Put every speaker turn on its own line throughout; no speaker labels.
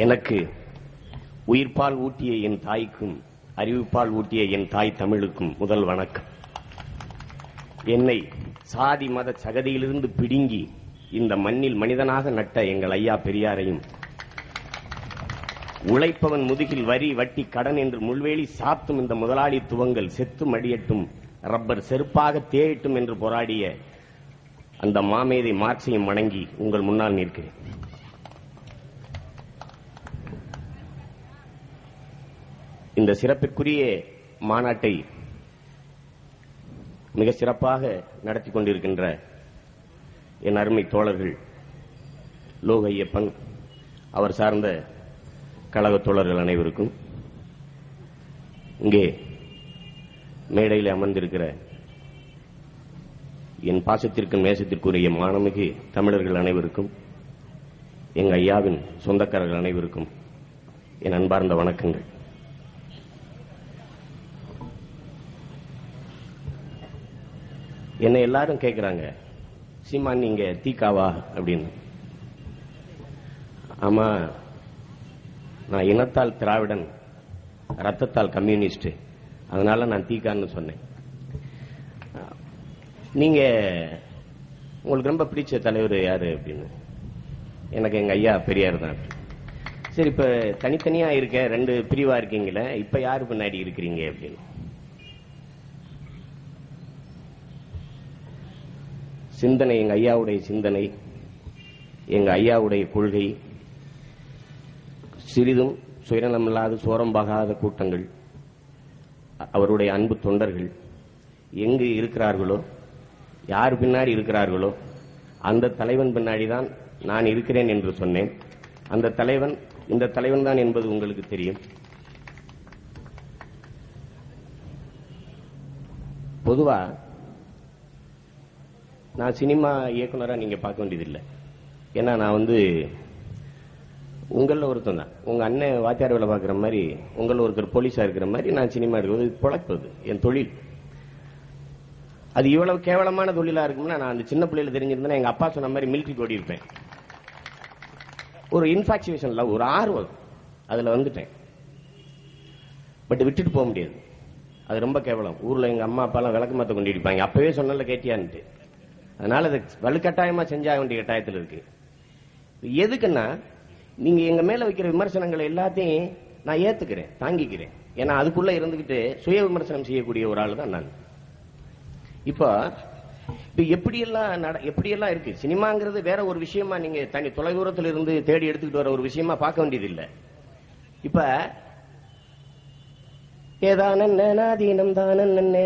எனக்கு உயிர்ப்பால் ஊட்டிய என் தாய்க்கும் அறிவிப்பால் ஊட்டிய என் தாய் தமிழுக்கும் முதல் வணக்கம். என்னை சாதி மத சகதியிலிருந்து பிடுங்கி இந்த மண்ணில் மனிதனாக நட்ட எங்கள் ஐயா பெரியாரையும் உழைப்பவன் முதுகில் வரி வட்டி கடன் என்று முள்வேலி சாத்தும் இந்த முதலாளித்துவங்கள் செத்து மடியட்டும் ரப்பர் செருப்பாக தேயட்டும் என்று போராடிய அந்த மாமேதை மார்க்சையும் வணங்கி உங்கள் முன்னால் நிற்கிறேன். இந்த சிறப்பிற்குரிய மாநாட்டை மிக சிறப்பாக நடத்தி கொண்டிருக்கின்ற என் அருமை தோழர்கள் லோக ஐயப்பன் அவர் சார்ந்த கழக தோழர்கள் அனைவருக்கும் இங்கே மேடையில் அமர்ந்திருக்கிற என் பாசத்திற்கும் நேசத்திற்குரிய மானமிகு தமிழர்கள் அனைவருக்கும் எங்க ஐயாவின் சொந்தக்காரர்கள் அனைவருக்கும் என் அன்பார்ந்த வணக்கங்கள். என்னை எல்லாரும் கேட்கிறாங்க சீமான் நீங்க தீக்காவா? அப்படின்னு. ஆமா நான் இனத்தால் திராவிடன் ரத்தத்தால் கம்யூனிஸ்ட் அதனால நான் தீக்கான்னு சொன்னேன். நீங்க உங்களுக்கு ரொம்ப பிடிச்ச தலைவர் யாரு அப்படின்னு? எனக்கு எங்க ஐயா பெரியார் தான் சரி இப்ப தனித்தனியா இருக்க ரெண்டு பிரிவா இருக்கீங்களே இப்ப யாரு பின்னாடி இருக்கிறீங்க அப்படின்னு? சிந்தனை எங்க ஐயாவுடைய சிந்தனை எங்க ஐயாவுடைய கொள்கை. சிறிதும் சுயநலமில்லாத சோரம்பாகாத கூட்டங்கள் அவருடைய அன்பு தொண்டர்கள் எங்கு இருக்கிறார்களோ யார் பின்னாடி இருக்கிறார்களோ அந்த தலைவன் பின்னாடி தான் நான் இருக்கிறேன் என்று சொன்னேன். அந்த தலைவன் இந்த தலைவன் தான் என்பது உங்களுக்கு தெரியும். பொதுவாக நான் சினிமா இயக்குனராக நீங்க பார்க்க வேண்டியதில்லை. ஏன்னா நான் வந்து உங்களில் ஒருத்தன் தான். உங்க அண்ணன் வாத்தியார் வேலை பார்க்குற மாதிரி உங்களில் ஒருத்தர் போலீஸாக இருக்கிற மாதிரி நான் சினிமா எடுக்கிறது இது என் தொழில். அது இவ்வளவு கேவலமான தொழிலா இருக்கும்னா நான் அந்த சின்ன பிள்ளையில தெரிஞ்சிருந்தேன் எங்க அப்பா சொன்ன மாதிரி மிலிட்டரி ஓடி இருப்பேன். ஒரு இன்ஃபாக்சுவேஷன்ல ஒரு ஆர்வம் அதுல வந்துட்டேன். பட் விட்டுட்டு போக முடியாது. அது ரொம்ப கேவலம். ஊர்ல எங்க அம்மா அப்பா எல்லாம் விளக்கு மாத்த கொண்டு இருப்பாங்க. அப்பவே சொன்னல கேட்டியான்ட்டு. அதனால அது வலுக்கட்டாயமா செஞ்சாக வேண்டிய கட்டாயத்தில் இருக்கு. எதுக்குன்னா நீங்க எங்க மேல வைக்கிற விமர்சனங்களை எல்லாத்தையும் நான் ஏத்துக்கிறேன் தாங்கிக்கிறேன். ஏன்னா அதுக்குள்ள இருந்துகிட்டு சுய விமர்சனம் செய்யக்கூடிய ஒரு ஆள் தான் நான். இப்போ இப்போ எப்படியெல்லாம் நட- எப்படியெல்லாம் இருக்கு? சினிமாங்கிறது வேற ஒரு விஷயமா நீங்க தனி தொலைதூரத்தில் இருந்து தேடி எடுத்துக்கிட்டு வர ஒரு விஷயமா பார்க்க வேண்டியது இல்லை இப்போ ஏதானீனம் தானே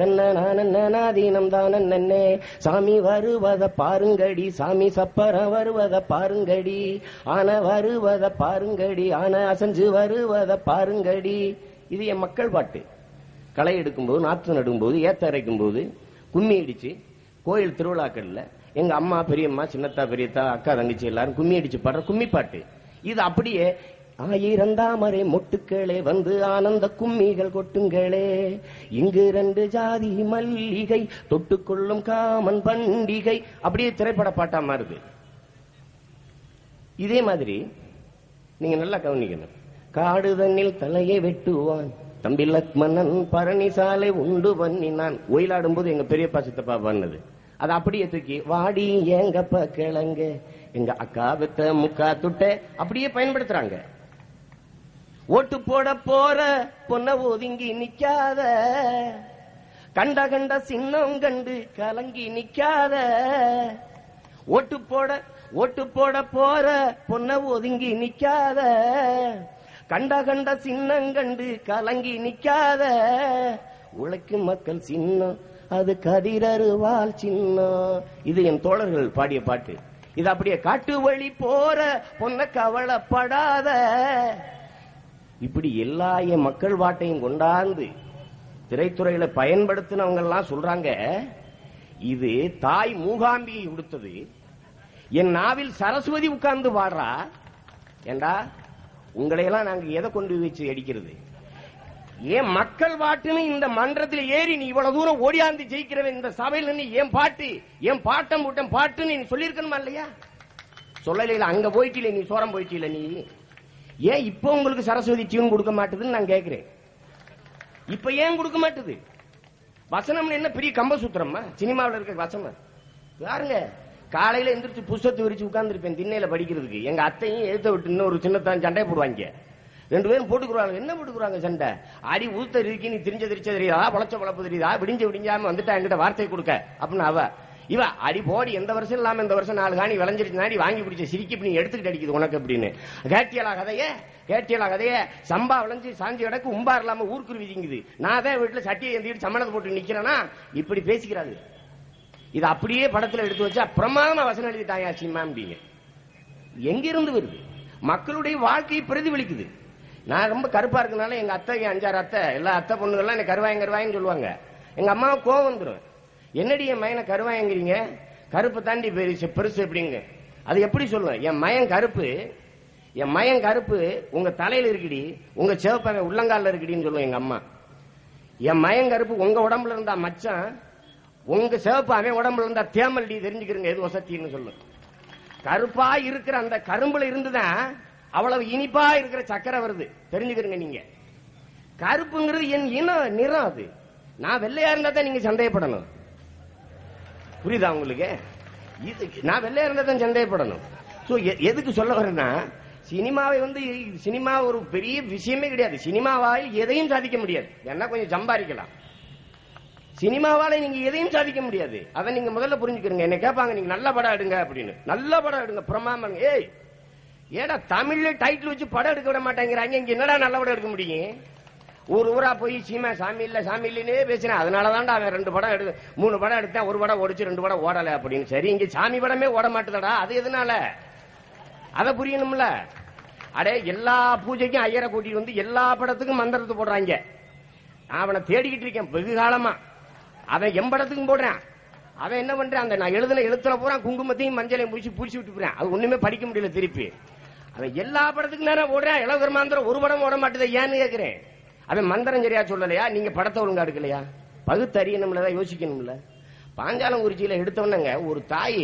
தன்னானீனம் தானே சாமி வருவத பாருங்கடி சாமி சப்பர வருவத பாருங்கடி. ஆன வருவத பாருங்கடி ஆன அசஞ்சு வருவத பாருங்கடி. இது என் மக்கள் பாட்டு. களை எடுக்கும்போது நாற்று நடும்போது ஏத்த அரைக்கும் போது கும்மி அடிச்சு கோயில் திருவிழாக்கள்ல எங்க அம்மா பெரியம்மா சின்னத்தா பெரியத்தா அக்கா தங்கச்சி எல்லாரும் கும்மி அடிச்சு பாடுற கும்மி பாட்டு. இது அப்படியே ஆயிரந்தாமரை மொட்டுக்களே வந்து ஆனந்த கும்மிகள் கொட்டுங்களே. இங்கு ரெண்டு ஜாதி மல்லிகை தொட்டுக்கொள்ளும் காமன் பண்டிகை. அப்படியே திரைப்பட பாட்டா மாறுது. இதே மாதிரி நீங்க நல்லா கவனிக்கணும். காடு தண்ணில் தலையை வெட்டுவான். தம்பி லக்மணன் பழனிசாலை உண்டு பண்ணினான். ஒயிலாடும் போது எங்க பெரியப்பா சித்தப்பா பண்ணது. அதை அப்படியே தூக்கி வாடி ஏங்கப்ப கிழங்கு. எங்க அக்கா வித்த முக்கா துட்ட. அப்படியே பயன்படுத்துறாங்க. ஓட்டு போட போற பொன்ன ஒதுங்கி நிக்காத. கண்ட கண்ட சின்னம் கண்டு கலங்கி நிக்காத. ஓட்டு போட ஓட்டு போட போற பொன்ன ஒதுங்கி நிக்காத. கண்ட கண்ட சின்னம் கண்டு கலங்கி நிக்காத. உழைக்கும் மக்கள் சின்னம் அது கதிரருவால் சின்னம். இது என் தோழர்கள் பாடிய பாட்டு. இது அப்படியே காட்டு வழி போற பொன்ன கவலைப்படாத. இப்படி எல்லா என் மக்கள் வாட்டையும் கொண்டாந்து திரைத்துறையில பயன்படுத்தினவங்க எல்லாம் சொல்றாங்க இது தாய் மூகாம்பியை உடுத்தது. என் நாவில் சரஸ்வதி உட்கார்ந்து பாடுறா. ஏண்டா? உங்களையெல்லாம் நாங்க எதை கொண்டு வச்சு அடிக்கிறது? ஏன் மக்கள் பாட்டுன்னு இந்த மன்றத்தில் ஏறி நீ இவ்வளவு தூரம் ஓடியாந்து ஜெயிக்கிறவன் இந்த சபையில நீ ஏன் பாட்டு என் பாட்டம் கூட்டம் பாட்டுன்னு நீ சொல்லியிருக்கணுமா இல்லையா? சொல்லல அங்க போயிட்டில நீ சோரம் போயிட்டில நீ. ஏன் இப்போ உங்களுக்கு சரஸ்வதி டியூன் கொடுக்க மாட்டுதுன்னு நான் கேட்கிறேன் இப்ப ஏன் கொடுக்க மாட்டுது? வசனம் என்ன பெரிய கம்பசூத்திரமா சினிமாவில் இருக்க வசனம். பாருங்க காலையில எந்திரிச்சு புஸ்தகத்தை விரிச்சு உட்கார்ந்துருப்பேன் திண்ணையில படிக்கிறதுக்கு. எங்க அத்தையும் எழுத்த விட்டு இன்னொரு சின்னத்தான் சண்டை போடுவாங்க. ரெண்டு பேரும் போட்டுக்குறாங்க என்ன போட்டுக்குறாங்க சண்டை? அடி ஊத்த இருக்கு நீ திரிஞ்ச திரிச்ச தெரியுதா? பழச்ச பழப்பு தெரியுதா? விடிஞ்ச விடிஞ்சாம வந்துட்டா என்கிட்ட வார்த்தை கொடுக்க. அப்படின்னு அவ. இவ அடி போடி எந்த வருஷம் இல்லாம இந்த வருஷம் நாலு காணி விளைஞ்சிருச்சு நாடி வாங்கி பிடிச்ச சிரிக்கி இப்ப நீ எடுத்துக்கிட்டு அடிக்குது உனக்கு அப்படின்னு. கேட்டியலா கதையே? கேட்டியலா கதைய? சம்பா விளைஞ்சு சாஞ்சி கிடக்கு உம்பார் இல்லாம ஊருக்கு விதிங்குது. நான் தான் வீட்டுல சட்டியை எந்திரிட்டு சம்மணத்தை போட்டு நிக்கிறேன்னா இப்படி பேசிக்கிறாரு. இது அப்படியே படத்துல எடுத்து வச்சா பிரமாதமா வசனம் எழுதிட்டாயா சினிமா அப்படிங்க எங்கிருந்து வருது? மக்களுடைய வாழ்க்கையை பிரதிபலிக்குது. நான் ரொம்ப கருப்பா இருக்கனால எங்க அத்தை என் அஞ்சாறு அத்தை எல்லா அத்தை பொண்ணுகள்லாம் என்ன கருவாயங்க கருவாயன்னு சொல்லுவாங்க. எங்க அம்மாவுக்கு கோவம் வந்துடும் என்னடி என் மயனை கருவாயங்கிறீங்க? கருப்பு தாண்டி பெருசு பெருசு எப்படிங்க? அது எப்படி சொல்லுவேன்? என் மயன் கருப்பு. என் மயன் கருப்பு உங்க தலையில இருக்குடி. உங்க சிவப்பங்க உள்ளங்கால இருக்குடின்னு சொல்லுவேன் எங்க அம்மா. என் மயன் கருப்பு உங்க உடம்புல இருந்தா மச்சான் உங்க சிவப்பு அவன் உடம்புல இருந்தா தேமல்டி தெரிஞ்சுக்கிறங்க எது வசத்தின்னு சொல்லு. கருப்பா இருக்கிற அந்த கரும்புல இருந்துதான் அவ்வளவு இனிப்பா இருக்கிற சக்கரை வருது. தெரிஞ்சுக்கிறங்க நீங்க. கருப்புங்கிறது என் இனம் நிறம் அது. நான் வெள்ளையா இருந்தா தான் நீங்க சந்தேகப்படணும். புரியுதா உங்களுக்கு? இது நான் வெள்ளையா இருந்தா தான் சந்தேகப்படணும். சோ எதுக்கு சொல்ல வரேன்னா சினிமாவை வந்து சினிமா ஒரு பெரிய விஷயமே கிடையாது. சினிமாவால் எதையும் சாதிக்க முடியாது. என்ன கொஞ்சம் சம்பாதிக்கலாம். சினிமாவால நீங்க எதையும் சாதிக்க முடியாது. அதை நீங்க முதல்ல புரிஞ்சுக்கிறீங்க. என்ன கேட்பாங்க நீங்க நல்ல படம் எடுங்க அப்படின்னு. நல்ல படம் எடுங்க பிரமாமன் ஏய் ஏடா தமிழ்ல டைட்டில் வச்சு படம் எடுக்க விட மாட்டேங்கிறாங்க. இங்க என்னடா நல்ல படம் எடுக்க முடியும்? ஊர் ஊரா போய் சீமா சாமி இல்ல சாமி இல்லைன்னே பேசினேன் அதனாலதான்டா அவன் ரெண்டு படம் எடு மூணு படம் எடுத்தேன் ஒரு படம் ஓடிச்சு ரெண்டு படம் ஓடல அப்படின்னு. சரி இங்க சாமி படமே ஓட மாட்டுதடா அது எதனால? அத புரியணும்ல. அடே எல்லா பூஜைக்கும் ஐயரை கூட்டிட்டு வந்து எல்லா படத்துக்கும் மந்திரத்தை போடுறாங்க. நான் அவனை தேடிக்கிட்டு இருக்கேன் வெகு காலமா. அவன் எம்படத்துக்கும் போடுறான். அவன் என்ன பண்றான் அந்த நான் எழுதின எழுத்துல பூரா குங்குமத்தையும் மஞ்சளையும் பூசி பூச்சி விட்டு போறான். அது ஒண்ணுமே படிக்க முடியல திருப்பி. அவன் எல்லா படத்துக்கும் நேரம் ஓடுறான். இளவர ஒரு படம் ஓட மாட்டேது ஏன்னு கேக்குறேன்? அவன் மந்திரம் சரியா சொல்லலையா? நீங்க படத்தை ஒழுங்கா எடுக்கலையா? பகுத்தறியணும்ல தான் யோசிக்கணும்ல. பாஞ்சாலங்குறிச்சியில எடுத்தவனங்க ஒரு தாய்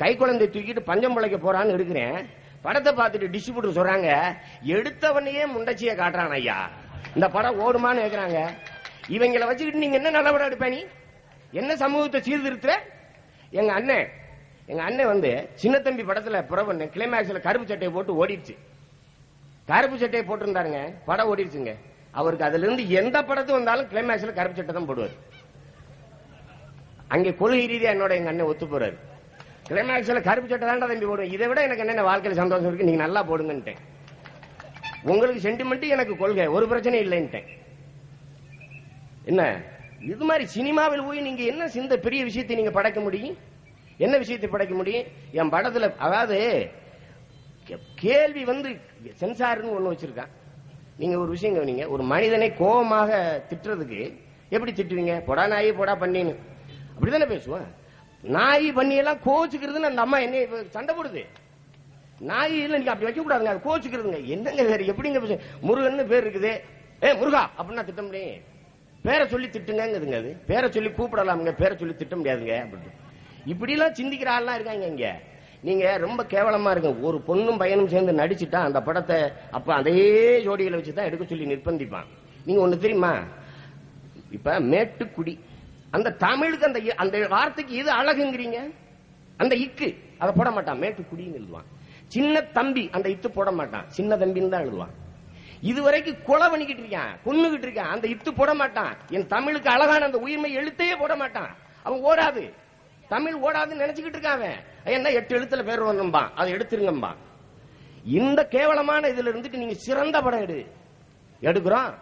கை குழந்தை தூக்கிட்டு பஞ்சம் பிழைக்க போறான்னு எடுக்கிறேன். படத்தை பார்த்துட்டு டிஸ்ட்ரிபியூட்டர் சொல்றாங்க எடுத்தவனையே முண்டச்சிய காட்டுறான் ஐயா. இந்த படம் ஓடுமான்னு கேக்குறாங்க. இவங்களை வச்சுக்கிட்டு நீங்க என்ன நல்ல படம் எடுப்ப நீ? என்ன சமூகத்தை சீர்திருத்துற? எங்க அண்ணன் எங்க அண்ணன் வந்து சின்ன தம்பி படத்துல புறவண்ண கிளைமேக்ஸ்ல கருப்பு சட்டையை போட்டு ஓடிடுச்சு. கருப்பு சட்டையை போட்டிருந்தாருங்க படம் ஓடிடுச்சுங்க. அவருக்கு அதுல இருந்து எந்த படத்து வந்தாலும் கிளைமேக்ஸ்ல கருப்பு சட்டை தான் போடுவார். அங்கே கொள்கை ரீதியா என்னோட எங்க அண்ணன் ஒத்து போறாரு. கிளைமேக்ஸ்ல கருப்பு சட்டை தான் தம்பி போடுவேன். இதை விட எனக்கு என்ன வாழ்க்கையில் சந்தோஷம் இருக்கு நீங்க நல்லா போடுங்கன்ட்டேன். உங்களுக்கு சென்டிமெண்ட் எனக்கு கொள்கை ஒரு பிரச்சனை இல்லைன்ட்டேன். என்ன? இது மாதிரி சினிமாவில் போய் நீங்க என்ன சிந்த பெரிய விஷயத்தை நீங்க படைக்க முடியும்? என்ன விஷயத்தை படைக்க முடியும்? என் படத்துல அதாவது கே- கேள்வி வந்து சென்சார்னு ஒண்ணு வச்சிருக்கான். நீங்க ஒரு விஷயம் கவனிங்க. ஒரு மனிதனை கோபமாக திட்டுறதுக்கு எப்படி திட்டுவீங்க? பொடா நாயி பொடா பண்ணின்னு. அப்படிதானே பேசுவோம். நாய் பண்ணி எல்லாம் கோச்சுக்கிறதுன்னு அந்த அம்மா என்ன சண்டை போடுது. நாய் இல்ல நீங்க அப்படி வைக்க கூடாதுங்க அது கோச்சுக்கிறதுங்க. என்னங்க வேற எப்படிங்க பேச முருகன் பேர் இருக்குது. ஏ முருகா அப்படின்னா திட்ட முடியும். பேரை சொல்லி திட்டுங்கங்குதுங்க அது. பேரை சொல்லி கூப்பிடலாமுங்க. பேரை சொல்லி திட்ட முடியாதுங்க. அப்படின்னு இப்படி எல்லாம் சிந்திக்கிற ஆள்லாம் இருக்காங்க இங்க. நீங்க ரொம்ப கேவலமா இருங்க. ஒரு பொண்ணும் பையனும் சேர்ந்து நடிச்சுட்டா அந்த படத்தை அப்ப அதே ஜோடிகளை வச்சு தான் எடுக்க சொல்லி நிர்பந்திப்பான். நீங்க ஒண்ணு தெரியுமா? இப்ப மேட்டுக்குடி. அந்த தமிழுக்கு அந்த அந்த வார்த்தைக்கு இது அழகுங்கிறீங்க? அந்த இக்கு. அதை போட மாட்டான். மேட்டுக்குடின்னு எழுதுவான். சின்ன தம்பி அந்த இத்து போட மாட்டான். சின்ன தம்பின்னு தான் எழுதுவான். இதுவரைக்கும் கொலை பண்ணிக்கிட்டு இருக்கான். கொன்னுகிட்டு இருக்கான். அந்த இத்து போட மாட்டான். என் தமிழுக்கு அழகான அந்த உயிர்மை எழுத்தையே போட மாட்டான். அவன் ஓடாது. தமிழ் ஓடாதுன்னு நினைச்சுக்கிட்டு இருக்கான் அவன். என்ன எட்டு எழுத்துல பேர் வரணும்பா அதை எடுத்துருங்கம்பா. இந்த கேவலமான இதுல இருந்துட்டு நீங்க சிறந்த படம் எடு. எடுக்கிறோம்.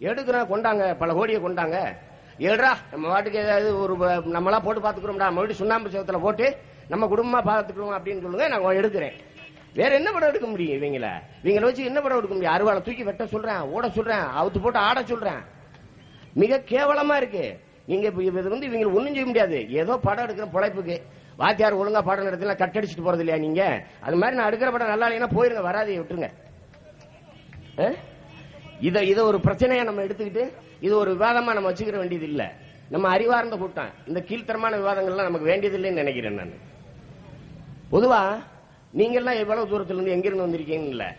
எடுக்கிறோம். கொண்டாங்க. பல கோடியை கொண்டாங்க. ஏடுறா நம்ம வாட்டுக்கு ஏதாவது ஒரு நம்மளா போட்டு பாத்துக்கிறோம்டா மறுபடியும் சுண்ணாம்பு சேவத்துல போட்டு நம்ம குடும்பமா பாத்துக்கிறோம் அப்படின்னு சொல்லுங்க நான் எடுக்கிறேன். வேற என்ன படம் எடுக்க முடியும் இவங்கள? இவங்களை வச்சு என்ன படம் எடுக்க முடியும்? அருவாளை தூக்கி வெட்ட சொல்றேன் ஓட சொல்றேன் அவுத்து போட்டு ஆட சொல்றேன். மிக கேவலமா இருக்கு. நீங்க இப்ப இது வந்து இவங்க ஒண்ணும் செய்ய முடியாது. ஏதோ படம் எடுக்கிற பொழைப்புக்கு. வாத்தியார் ஒழுங்கா படம் இடத்துல கட்டடிச்சிட்டு போறது இல்லையா நீங்க? அது மாதிரி நான் எடுக்கிற படம் நல்லா இல்லைன்னா போயிருங்க வராதே விட்டுருங்க. அஹ்? இத இத ஒரு பிரச்சனையா நம்ம எடுத்துக்கிட்டு இது ஒரு விவாதமா நம்ம வச்சுக்கிற வேண்டியது இல்ல. நம்ம அறிவார்ந்த கூட்டம். இந்த கீழ்த்தரமான விவாதங்கள்லாம் நமக்கு வேண்டியதில்லைன்னு நினைக்கிறேன் நான். பொதுவா நீங்க எல்லாம் எவ்வளவு தூரத்துல இருந்து எங்கிருந்து வந்திருக்கீங்கன்னு